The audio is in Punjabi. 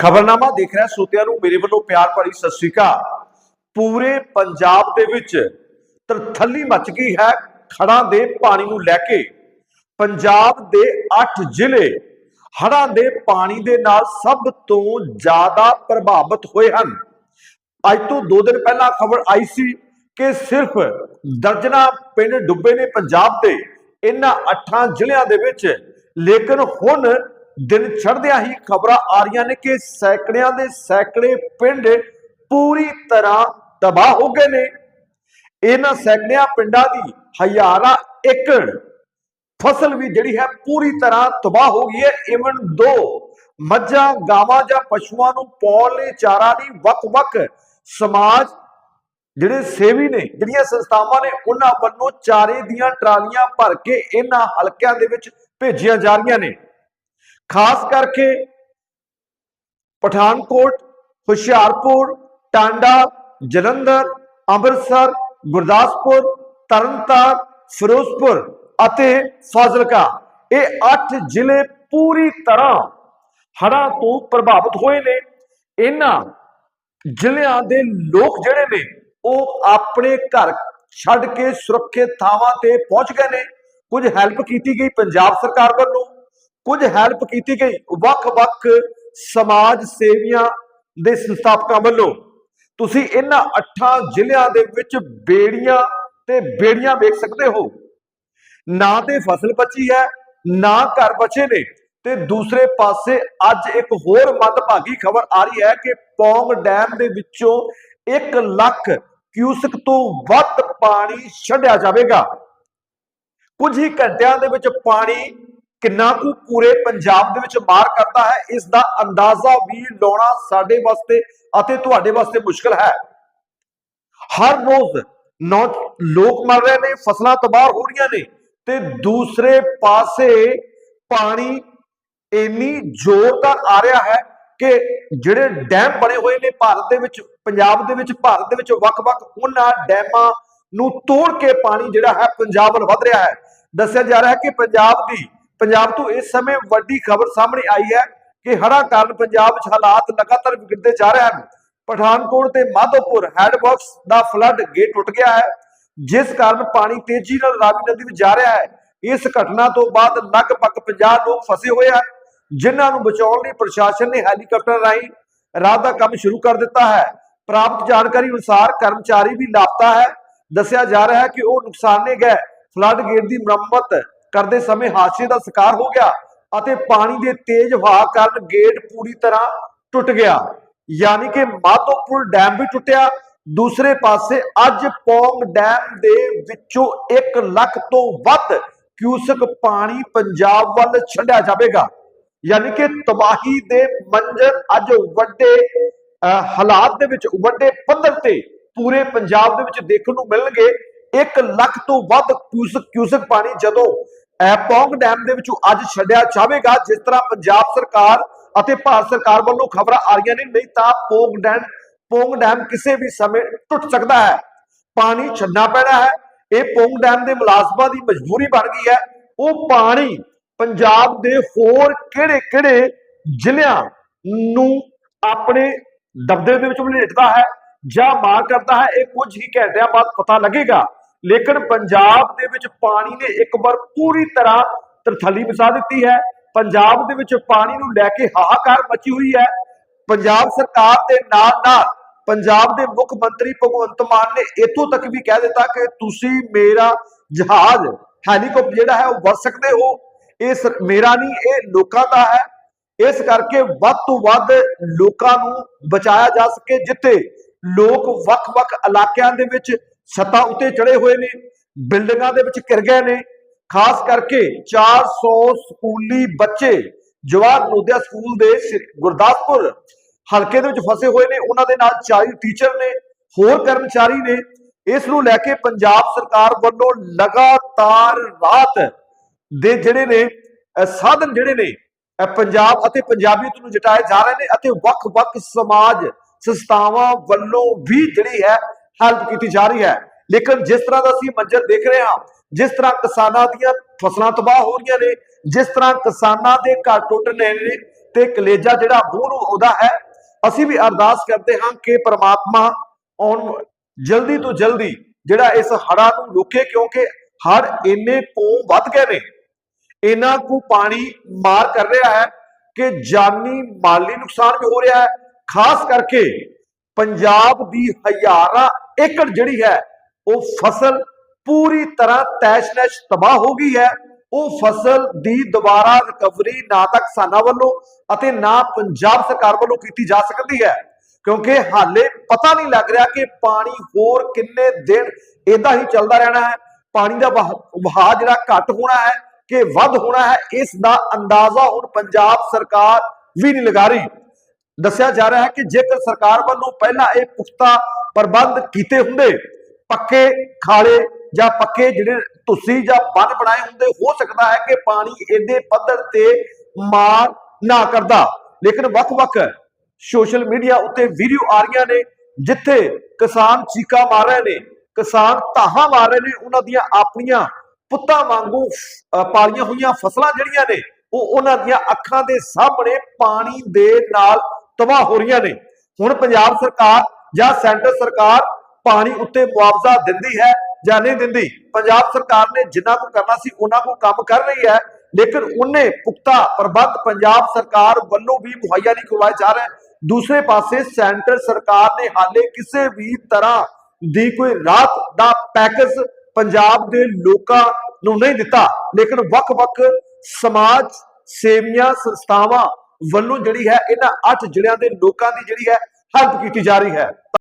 ਖਬਰਨਾਮਾ ਦੇਖ ਰਿਹਾ ਸੋਤਿਆਂ ਨੂੰ, ਮੇਰੇ ਵੱਲੋਂ ਪਿਆਰ ਭਰੀ ਸਤਿ ਸ਼੍ਰੀ ਅਕਾਲ। ਪੂਰੇ ਪੰਜਾਬ ਦੇ ਵਿੱਚ ਤਰਥੱਲੀ ਮਚ ਗਈ ਹੈ ਖੜਾਂ ਦੇ ਪਾਣੀ ਨੂੰ ਲੈ ਕੇ। ਪੰਜਾਬ ਦੇ 8 ਜ਼ਿਲ੍ਹੇ ਹੜ੍ਹਾਂ ਦੇ ਪਾਣੀ ਦੇ ਨਾਲ ਸਭ ਤੋਂ ਜ਼ਿਆਦਾ ਪ੍ਰਭਾਵਿਤ ਹੋਏ ਹਨ। ਅੱਜ ਤੋਂ 2 ਦਿਨ ਪਹਿਲਾਂ ਖਬਰ ਆਈ ਸੀ ਕਿ ਸਿਰਫ ਦਰਜਨਾ ਪਿੰਡ ਡੁੱਬੇ ਨੇ ਪੰਜਾਬ ਦੇ। ਇਹਨਾਂ 8 ਜ਼ਿਲ੍ਹਿਆਂ ਦੇ ਵਿੱਚ ਲੇਕਿਨ ਹੁਣ ਦਿਨ ਚੜ੍ਹਦਿਆਂ ਹੀ ਖਬਰਾਂ ਆ ਰਹੀਆਂ ਨੇ ਕਿ ਸੈਂਕੜਿਆਂ ਦੇ ਸੈਂਕੜੇ ਪਿੰਡ ਪੂਰੀ ਤਰ੍ਹਾਂ ਤਬਾਹ ਹੋ ਗਏ ਨੇ। ਇਹਨਾਂ ਸੈਂਕੜਿਆਂ ਪਿੰਡਾਂ ਦੀ ਹਜ਼ਾਰਾਂ ਏਕੜ ਫਸਲ ਵੀ ਜਿਹੜੀ ਹੈ ਪੂਰੀ ਤਰ੍ਹਾਂ ਤਬਾਹ ਹੋ ਗਈ ਹੈ। ਇਵਨ ਦੋ ਮੱਝਾਂ, ਗਾਵਾਂ ਜਾਂ ਪਸ਼ੂਆਂ ਨੂੰ ਪਾਉਣ ਲਈ ਚਾਰਾ ਨਹੀਂ ਵੱਖ-ਵੱਖ ਸਮਾਜ ਜਿਹੜੇ ਸੇਵੀ ਨੇ, ਜਿਹੜੀਆਂ ਸੰਸਥਾਵਾਂ ਨੇ, ਉਹਨਾਂ ਵੱਲੋਂ ਚਾਰੇ ਦੀਆਂ ਟਰਾਲੀਆਂ ਭਰ ਕੇ ਇਹਨਾਂ ਹਲਕਿਆਂ ਦੇ ਵਿੱਚ ਭੇਜੀਆਂ ਜਾ ਰਹੀਆਂ ਨੇ। ਖਾਸ ਕਰਕੇ ਪਠਾਨਕੋਟ, ਹੁਸ਼ਿਆਰਪੁਰ, ਟਾਂਡਾ, ਜਲੰਧਰ, ਅੰਮ੍ਰਿਤਸਰ, ਗੁਰਦਾਸਪੁਰ, ਤਰਨਤਾਰਨ, ਫਿਰੋਜ਼ਪੁਰ ਅਤੇ ਫਾਜ਼ਿਲਕਾ। ਇਹ 8 ਜ਼ਿਲ੍ਹੇ ਪੂਰੀ ਤਰ੍ਹਾਂ ਹੜ੍ਹਾਂ ਤੋਂ ਪ੍ਰਭਾਵਿਤ ਹੋਏ ਨੇ। ਇਹਨਾਂ ਜ਼ਿਲ੍ਹਿਆਂ ਦੇ ਲੋਕ ਜਿਹੜੇ ਨੇ, ਉਹ ਆਪਣੇ ਘਰ ਛੱਡ ਕੇ ਸੁਰੱਖਿਅਤ ਥਾਵਾਂ ਤੇ ਪਹੁੰਚ ਗਏ ਨੇ। ਕੁਝ ਹੈਲਪ ਕੀਤੀ ਗਈ ਪੰਜਾਬ ਸਰਕਾਰ ਵੱਲੋਂ। ਕੁਝ ਹੈਲਪ ਕੀਤੀ ਗਈ। ਵੱਖ-ਵੱਖ ਸਮਾਜ ਸੇਵੀਆਂ ਦੇ ਸੰਸਥਾਪਕਾਂ ਵੱਲੋਂ ਤੁਸੀਂ ਇਹਨਾਂ ਅੱਠਾਂ ਜ਼ਿਲ੍ਹਿਆਂ ਦੇ ਵਿੱਚ ਬੇੜੀਆਂ ਤੇ ਬੇੜੀਆਂ ਵੇਖ ਸਕਦੇ ਹੋ। ਨਾ ਤੇ ਫਸਲ ਬਚੀ ਹੈ, ਨਾ ਘਰ ਬਚੇ ਨੇ ਤੇ ਦੂਸਰੇ ਪਾਸੇ ਅੱਜ ਇੱਕ ਹੋਰ ਮੰਦਭਾਗੀ ਖਬਰ ਆ ਰਹੀ ਹੈ ਕਿ ਪੌਂਗ ਡੈਮ ਦੇ ਵਿੱਚੋਂ 1 ਲੱਖ ਕਿਊਸਕ ਤੋਂ ਵੱਧ ਪਾਣੀ ਛੱਡਿਆ ਜਾਵੇਗਾ। ਕੁਝ ਹੀ ਘੰਟਿਆਂ ਦੇ ਵਿੱਚ ਪਾਣੀ ਕਿੰਨਾ ਕੁ ਪੂਰੇ ਪੰਜਾਬ ਦੇ ਵਿੱਚ ਮਾਰ ਕਰਦਾ ਹੈ, ਇਸ ਦਾ ਅੰਦਾਜ਼ਾ ਵੀ ਲਾਉਣਾ ਸਾਡੇ ਵਾਸਤੇ ਅਤੇ ਤੁਹਾਡੇ ਵਾਸਤੇ ਮੁਸ਼ਕਲ ਹੈ। ਹਰ ਰੋਜ਼ ਨੌ ਲੋਕ ਮਰ ਰਹੇ ਨੇ, ਫਸਲਾਂ ਤਬਾਹ ਹੋ ਰਹੀਆਂ ਨੇ ਤੇ ਦੂਸਰੇ ਪਾਸੇ ਪਾਣੀ ਇੰਨੀ ਜ਼ੋਰਦਾਰ ਆ ਰਿਹਾ ਹੈ ਕਿ ਜਿਹੜੇ ਡੈਮ ਬਣੇ ਹੋਏ ਨੇ ਭਾਰਤ ਦੇ ਵਿੱਚ, ਪੰਜਾਬ ਦੇ ਵਿੱਚ, ਭਾਰਤ ਦੇ ਵਿੱਚ ਵੱਖ-ਵੱਖ ਉਹਨਾਂ ਡੈਮਾਂ ਨੂੰ ਤੋੜ ਕੇ ਪਾਣੀ ਜਿਹੜਾ ਹੈ ਪੰਜਾਬ ਵੱਲ ਵਧ ਰਿਹਾ ਹੈ। ਦੱਸਿਆ ਜਾ ਰਿਹਾ ਹੈ ਕਿ ਪੰਜਾਬ ਦੀ ਪੰਜਾਬ ਤੋਂ ਇਸ ਸਮੇਂ ਵੱਡੀ ਖਬਰ ਸਾਹਮਣੇ ਆਈ ਹੈ ਕਿ ਹੜ੍ਹਾਂ ਕਾਰਨ ਪੰਜਾਬ ਵਿੱਚ ਹਾਲਾਤ ਲਗਾਤਾਰ ਵਿਗੜਦੇ ਜਾ ਰਹੇ ਹਨ। ਪਠਾਨਕੋਟ ਤੇ ਮਾਧੋਪੁਰ ਹੈਡਵਰਕਸ ਦਾ ਫਲੱਡ ਗੇਟ ਟੁੱਟ ਗਿਆ ਹੈ, ਜਿਸ ਕਾਰਨ ਪਾਣੀ ਤੇਜ਼ੀ ਨਾਲ ਰਾਵੀ ਨਦੀ ਵਿੱਚ ਜਾ ਰਿਹਾ ਹੈ। ਇਸ ਘਟਨਾ ਤੋਂ ਬਾਅਦ ਲਗਭਗ 50 ਲੋਕ ਫਸੇ ਹੋਏ ਹਨ, ਜਿਨ੍ਹਾਂ ਨੂੰ ਬਚਾਉਣ ਲਈ ਪ੍ਰਸ਼ਾਸਨ ਨੇ ਹੈਲੀਕਾਪਟਰ ਰਾਹੀਂ ਰਾਤ ਦਾ ਕੰਮ ਸ਼ੁਰੂ ਕਰ ਦਿੱਤਾ ਹੈ। ਪ੍ਰਾਪਤ ਜਾਣਕਾਰੀ ਅਨੁਸਾਰ ਕਰਮਚਾਰੀ ਵੀ ਲਾਪਤਾ ਹੈ। ਦੱਸਿਆ ਜਾ ਰਿਹਾ ਹੈ ਕਿ ਉਹ ਨੁਕਸਾਨੇ ਗਏ ਫਲੱਡ ਗੇਟ ਦੀ ਮੁਰੰਮਤ ਕਰਦੇ ਸਮੇਂ ਹਾਦਸੇ ਦਾ ਸ਼ਿਕਾਰ ਹੋ ਗਿਆ ਅਤੇ ਪਾਣੀ ਦੇ ਤੇਜ਼ ਵਹਾਅ ਕਾਰਨ ਗੇਟ ਪੂਰੀ ਤਰ੍ਹਾਂ ਟੁੱਟ ਗਿਆ। ਯਾਨੀ ਕਿ ਮਾਧੋਪੁਰ ਡੈਮ ਵੀ ਟੁੱਟਿਆ। ਦੂਸਰੇ ਪਾਸੇ ਅੱਜ ਪੌਂਗ ਡੈਮ ਦੇ ਵਿੱਚੋਂ 1 ਲੱਖ ਤੋਂ ਵੱਧ ਕਿਊਸਕ ਪਾਣੀ ਪੰਜਾਬ ਵੱਲ ਛੱਡਿਆ ਜਾਵੇਗਾ। ਯਾਨੀ ਕਿ ਤਬਾਹੀ ਦੇ ਮੰਜ਼ਰ ਅੱਜ ਵੱਡੇ ਅਹ, ਹਾਲਾਤ ਦੇ ਵਿੱਚ ਵੱਡੇ ਪੱਧਰ ਤੇ ਪੂਰੇ ਪੰਜਾਬ ਦੇ ਵਿੱਚ ਦੇਖਣ ਨੂੰ ਮਿਲਣਗੇ। 1 ਲੱਖ ਤੋਂ ਵੱਧ ਕਿਊਸਕ ਕਿਊਸਕ ਪਾਣੀ ਜਦੋਂ ਪੌਂਗ ਡੈਮ ਦੇ ਵਿੱਚੋਂ ਅੱਜ ਛੱਡਿਆ ਜਾਵੇਗਾ, ਜਿਸ ਤਰ੍ਹਾਂ ਪੰਜਾਬ ਸਰਕਾਰ ਅਤੇ ਭਾਰਤ ਸਰਕਾਰ ਵੱਲੋਂ ਖਬਰਾਂ ਆ ਰਹੀਆਂ ਨੇ। ਨਹੀਂ ਤਾਂ ਪੌਂਗ ਡੈਮ ਪੌਂਗ ਡੈਮ ਕਿਸੇ ਵੀ ਸਮੇਂ ਟੁੱਟ ਸਕਦਾ ਹੈ। ਪਾਣੀ ਛੱਡਣਾ ਪੈਣਾ ਹੈ। ਇਹ ਪੌਂਗ ਡੈਮ ਦੇ ਮੁਲਾਜ਼ਮਾਂ ਦੀ ਮਜਬੂਰੀ ਬਣ ਗਈ ਹੈ। ਉਹ ਪਾਣੀ ਪੰਜਾਬ ਦੇ ਹੋਰ ਕਿਹੜੇ-ਕਿਹੜੇ ਜ਼ਿਲ੍ਹਿਆਂ ਨੂੰ ਆਪਣੇ ਦਬਦਬੇ ਦੇ ਵਿੱਚ ਵਲੇਟਦਾ ਹੈ ਜਾਂ ਮਾਰ ਕਰਦਾ ਹੈ, ਇਹ ਕੁਝ ਹੀ ਘੰਟਿਆਂ ਬਾਅਦ ਪਤਾ ਲੱਗੇਗਾ। ਲੇਕਿਨ ਪੰਜਾਬ ਦੇ ਵਿੱਚ ਪਾਣੀ ਨੇ ਇੱਕ ਵਾਰ ਪੂਰੀ ਤਰ੍ਹਾਂ ਤਰਥਲੀ ਮਚਾ ਦਿੱਤੀ ਹੈ। ਪੰਜਾਬ ਦੇ ਵਿੱਚ ਪਾਣੀ ਨੂੰ ਲੈ ਕੇ ਹਾਹਾਕਾਰ ਮਚੀ ਹੋਈ ਹੈ। ਪੰਜਾਬ ਸਰਕਾਰ ਦੇ ਨਾਲ ਨਾਲ ਪੰਜਾਬ ਦੇ ਮੁੱਖ ਮੰਤਰੀ ਭਗਵੰਤ ਮਾਨ ਨੇ ਇਥੋਂ ਤੱਕ ਵੀ ਕਹਿ ਦਿੱਤਾ ਕਿ ਤੁਸੀਂ ਮੇਰਾ ਜਹਾਜ਼, ਹੈਲੀਕਾਪਟਰ ਜਿਹੜਾ ਹੈ ਉਹ ਵਰ ਸਕਦੇ ਹੋ। ਇਹ ਸਰ- ਮੇਰਾ ਨਹੀਂ, ਇਹ ਲੋਕਾਂ ਦਾ ਹੈ। ਇਸ ਕਰਕੇ ਵੱਧ ਤੋਂ ਵੱਧ ਲੋਕਾਂ ਨੂੰ ਬਚਾਇਆ ਜਾ ਸਕੇ, ਜਿੱਥੇ ਲੋਕ ਵੱਖ-ਵੱਖ ਇਲਾਕਿਆਂ ਦੇ ਵਿੱਚ ਛੱਤਾਂ ਉੱਤੇ ਚੜੇ ਹੋਏ ਨੇ, ਬਿਲਡਿੰਗਾਂ ਦੇ ਵਿੱਚ ਘਿਰ ਗਏ ਨੇ, ਖਾਸ ਕਰਕੇ 400 ਸਕੂਲੀ ਬੱਚੇ ਜਵਾਹਰ ਨਵੋਦਿਆ ਸਕੂਲ ਦੇ ਗੁਰਦਾਸਪੁਰ ਹਲਕੇ ਦੇ ਵਿੱਚ ਫਸੇ ਹੋਏ ਨੇ, ਉਹਨਾਂ ਦੇ ਨਾਲ 40 ਟੀਚਰ ਨੇ, ਹੋਰ ਕਰਮਚਾਰੀ ਨੇ, ਇਸ ਨੂੰ ਲੈ ਕੇ ਪੰਜਾਬ ਸਰਕਾਰ ਵੱਲੋਂ ਲਗਾਤਾਰ ਰਾਤ ਦੇ ਜਿਹੜੇ ਨੇ ਸਾਧਨ ਜਿਹੜੇ ਨੇ ਪੰਜਾਬ ਅਤੇ ਪੰਜਾਬੀਅਤ ਨੂੰ ਜਟਾਏ ਜਾ ਰਹੇ ਨੇ ਅਤੇ ਵੱਖ-ਵੱਖ ਸਮਾਜ ਸੰਸਥਾਵਾਂ ਵੱਲੋਂ ਵੀ ਜਿਹੜੀ ਹੈ ਹੈਲਪ ਕੀਤੀ ਜਾ ਰਹੀ ਹੈ। ਲੇਕਿਨ ਜਿਸ ਤਰ੍ਹਾਂ ਦਾ ਅਸੀਂ ਮੰਜ਼ਰ ਦੇਖ ਰਹੇ ਹਾਂ, ਜਿਸ ਤਰ੍ਹਾਂ ਕਿਸਾਨਾਂ ਦੀਆਂ ਫਸਲਾਂ ਤਬਾਹ ਹੋ ਰਹੀਆਂ ਨੇ, ਜਿਸ ਤਰ੍ਹਾਂ ਕਿਸਾਨਾਂ ਦੇ ਘਰ ਟੁੱਟ ਰਹੇ ਨੇ ਤੇ ਕਲੇਜਾ ਜਿਹੜਾ ਮੂੰਹ ਨੂੰ ਉਹਦਾ ਹੈ, ਅਸੀਂ ਵੀ ਅਰਦਾਸ ਕਰਦੇ ਹਾਂ ਕਿ ਪ੍ਰਮਾਤਮਾ ਆਉਣ ਜਲਦੀ ਤੋਂ ਜਲਦੀ ਜਿਹੜਾ ਇਸ ਹੜ੍ਹਾਂ ਨੂੰ ਰੋਕੇ, ਕਿਉਂਕਿ ਹੜ ਇੰਨੇ ਪੋਂ ਵੱਧ ਗਏ ਨੇ। ਇਹਨਾਂ ਕੁ ਪਾਣੀ ਮਾਰ ਕਰ ਰਿਹਾ ਹੈ ਕਿ ਜਾਨੀ ਮਾਲੀ ਨੁਕਸਾਨ ਵੀ ਹੋ ਰਿਹਾ ਹੈ। ਖਾਸ ਕਰਕੇ ਪੰਜਾਬ ਦੀ ਹਜ਼ਾਰਾਂ ਏਕੜ ਜਿਹੜੀ ਹੈ, ਉਹ ਫਸਲ ਪੂਰੀ ਤਰ੍ਹਾਂ ਤੈਸ਼-ਨੈਸ਼ ਤਬਾਹ ਹੋ ਗਈ ਹੈ। ਉਹ ਫਸਲ ਦੀ ਦੁਬਾਰਾ ਰਿਕਵਰੀ ਨਾ ਤਾਂ ਕਿਸਾਨਾਂ ਵੱਲੋਂ ਅਤੇ ਨਾ ਪੰਜਾਬ ਸਰਕਾਰ ਵੱਲੋਂ ਕੀਤੀ ਜਾ ਸਕਦੀ ਹੈ। ਕਿਉਂਕਿ ਹਾਲੇ ਪਤਾ ਨਹੀਂ ਲੱਗ ਰਿਹਾ ਕਿ ਪਾਣੀ ਹੋਰ ਕਿੰਨੇ ਦਿਨ ਇਦਾਂ ਹੀ ਚੱਲਦਾ ਰਹਿਣਾ ਹੈ। ਪਾਣੀ ਦਾ ਵਹਾ- ਵਹਾਅ ਜਿਹੜਾ ਘੱਟ ਹੋਣਾ ਹੈ ਕਿ ਵੱਧ ਹੋਣਾ ਹੈ, ਇਸ ਦਾ ਅੰਦਾਜ਼ਾ ਹੁਣ ਪੰਜਾਬ ਸਰਕਾਰ ਵੀ ਨਹੀਂ ਲਗਾ ਰਹੀ। ਦੱਸਿਆ ਜਾ ਰਿਹਾ ਹੈ ਕਿ ਜੇਕਰ ਸਰਕਾਰ ਵੱਲੋਂ ਪਹਿਲਾਂ ਇਹ ਪੁਖਤਾ ਪ੍ਰਬੰਧ ਕੀਤੇ ਹੁੰਦੇ, ਪੱਕੇ, ਖਾਲੇ ਜਾਂ ਪੱਕੇ ਜਿਹੜੇ ਤੁਸੀਂ ਜਾਂ ਬੰਨ ਬਣਾਏ ਹੁੰਦੇ, ਹੋ ਸਕਦਾ ਹੈ ਕਿ ਪਾਣੀ ਇਹਦੇ ਪੱਧਰ ਤੇ ਮਾਰ ਨਾ ਕਰਦਾ। ਲੇਕਿਨ ਵੱਖ-ਵੱਖ ਸੋਸ਼ਲ ਮੀਡੀਆ ਉੱਤੇ ਵੀਡੀਓ ਆ ਰਹੀਆਂ ਨੇ, ਜਿੱਥੇ ਕਿਸਾਨ ਚੀਕਾ ਮਾਰ ਰਹੇ ਨੇ, ਕਿਸਾਨ ਤਾਹਾਂ ਮਾਰ ਰਹੇ ਨੇ, ਉਹਨਾਂ ਦੀਆਂ ਆਪਣੀਆਂ ਪੁੱਤਾਂ ਵਾਂਗੂ ਪਾਲੀਆਂ ਹੋਈਆਂ ਫਸਲਾਂ ਜਿਹੜੀਆਂ ਨੇ, ਉਹ ਉਹਨਾਂ ਦੀਆਂ ਅੱਖਾਂ ਦੇ ਸਾਹਮਣੇ ਪਾਣੀ ਦੇ ਨਾਲ ਤਬਾਹ ਹੋ ਰਹੀਆਂ ਨੇ। ਹੁਣ ਪੰਜਾਬ ਸਰਕਾਰ ਜਾਂ ਸੈਂਟਰ ਸਰਕਾਰ ਪਾਣੀ ਉੱਤੇ ਮੁਆਵਜ਼ਾ ਦਿੰਦੀ ਹੈ ਜਾਂ ਨਹੀਂ ਦਿੰਦੀ? ਪੰਜਾਬ ਸਰਕਾਰ ਨੇ ਜਿੰਨਾ ਕੁ ਕਰਨਾ ਸੀ ਉਹਨਾਂ ਕੋ ਕੰਮ ਕਰ ਰਹੀ ਹੈ, ਲੇਕਿਨ ਉਹਨੇ ਪੁਖਤਾ ਪ੍ਰਬੰਧ ਪੰਜਾਬ ਸਰਕਾਰ ਵੱਲੋਂ ਵੀ ਮੁਹੱਈਆ ਨਹੀਂ ਕਰਵਾਏ ਜਾ ਰਹੇ। ਦੂਸਰੇ ਪਾਸੇ ਸੈਂਟਰ ਸਰਕਾਰ ਨੇ ਹਾਲੇ ਕਿਸੇ ਵੀ ਤਰ੍ਹਾਂ ਦੀ ਕੋਈ ਰਾਤ ਦਾ ਪੈਕੇਜ ਪੰਜਾਬ ਦੇ ਲੋਕਾਂ ਨੂੰ ਨਹੀਂ ਦਿੱਤਾ। ਲੇਕਿਨ ਵੱਖ-ਵੱਖ ਸਮਾਜ ਸੇਵੀਆਂ ਸੰਸਥਾਵਾਂ ਵੱਲੋਂ ਜਿਹੜੀ ਹੈ, ਇਹਨਾਂ ਅੱਠ ਜ਼ਿਲ੍ਹਿਆਂ ਦੇ ਲੋਕਾਂ ਦੀ ਜਿਹੜੀ ਹੈ ਹੈਲਪ ਕੀਤੀ ਜਾ ਰਹੀ ਹੈ।